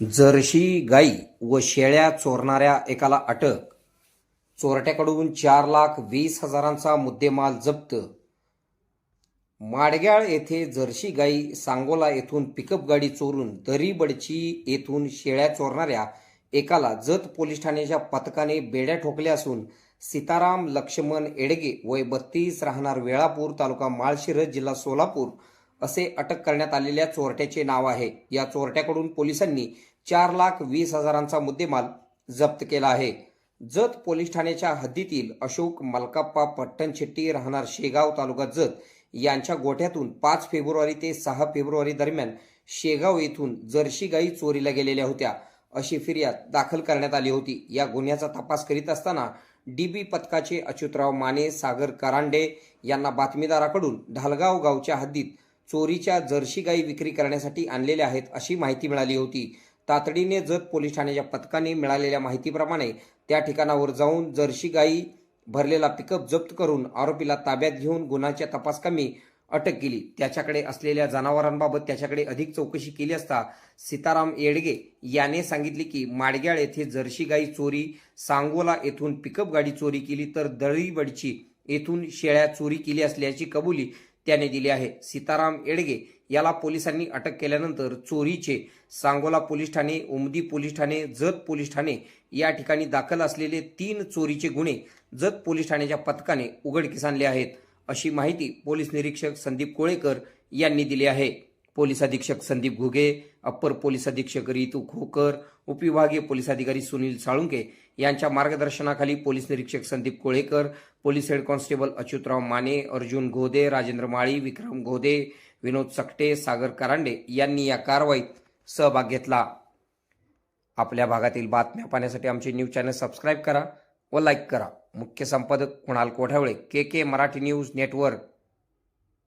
Jersey गाई व शेळ्या चोरणाऱ्या एकाला अटक. चोरट्याकडून चार लाख वीस हजारांचा मुद्देमाल जप्त. माडग्याळ येथे जर्शी गाई सांगोला येथून पिकअप गाडी चोरून दरीबडची येथून शेळ्या चोरणाऱ्या एकाला जत पोलीस ठाण्याच्या पथकाने बेड्या ठोकल्या असून सीताराम लक्ष्मण एडगे वय बत्तीस राहणार वेळापूर तालुका माळशिरस जिल्हा सोलापूर असे अटक करण्यात आलेल्या चोरट्याचे नाव आहे. या चोरट्याकडून पोलिसांनी चार लाख वीस हजारांचा मुद्देमाल जप्त केला आहे. जत पोलीस ठाण्याच्या हद्दीतील अशोक मलकाप्पा पट्टणशेट्टी राहणार शेगाव तालुका जत यांच्या गोठ्यातून पाच फेब्रुवारी ते सहा फेब्रुवारी दरम्यान शेगाव येथून जर्शी गाई चोरीला गेलेल्या होत्या. अशी फिर्याद दाखल करण्यात आली होती. या गुन्ह्याचा तपास करीत असताना डीबी पथकाचे अच्युतराव माने सागर करांडे यांना बातमीदाराकडून ढालगाव गावच्या हद्दीत चोरीच्या जर्सी गाई विक्री करण्यासाठी आणलेल्या आहेत अशी माहिती मिळाली होती. तातडीने जत पोलीस ठाण्याच्या पथकाने मिळालेल्या माहितीप्रमाणे त्या ठिकाणावर जाऊन जर्सी गाई भरलेला पिकअप जप्त करून आरोपीला ताब्यात घेऊन गुन्ह्याच्या तपासकामी अटक केली. त्याच्याकडे असलेल्या जनावरांबाबत त्याच्याकडे अधिक चौकशी केली असता सीताराम येडगे याने सांगितले की माडग्याळ येथे जर्शी गाई चोरी सांगोला येथून पिकअप गाडी चोरी केली तर दळीबडची येथून शेळ्या चोरी केली असल्याची कबुली त्याने दिली आहे. सीताराम येडगे याला पोलिसांनी अटक केल्यानंतर चोरीचे सांगोला पोलीस ठाणे उमदी पोलीस ठाणे जत पोलीस ठाणे या ठिकाणी दाखल असलेले तीन चोरीचे गुन्हे जत पोलीस ठाण्याच्या पथकाने उघडकीस आणले आहेत. अशी माहिती पोलीस निरीक्षक संदीप कोळेकर यांनी दिली आहे. पोलीस अधीक्षक संदीप घुगे अप्पर पोलीस अधीक्षक रितू खोकर उपविभागीय पोलीस अधिकारी सुनील साळुंके यांच्या मार्गदर्शनाखाली पोलीस निरीक्षक Sandeep Kolekar police head constable Achyutrao Mane Arjun Ghode Rajendra Mali Vikram Ghode Vinod Sakate Sagar Karande यांनी या कारवाईत सहभाग घेतला. आपल्या भागातील बातम्या पाहण्यासाठी आमचे न्यूज चॅनल सबस्क्राईब करा व लाईक करा. मुख्य संपादक Kunal Kothavale K K Marathi news network.